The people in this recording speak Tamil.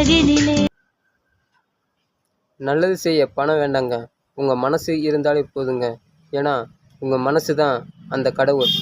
அழகினிலே நல்லது செய்ய பணம் வேண்டாங்க. உங்க மனசு இருந்தாலே போதுங்க. ஏன்னா உங்க மனசுதான் அந்த கடவுள்.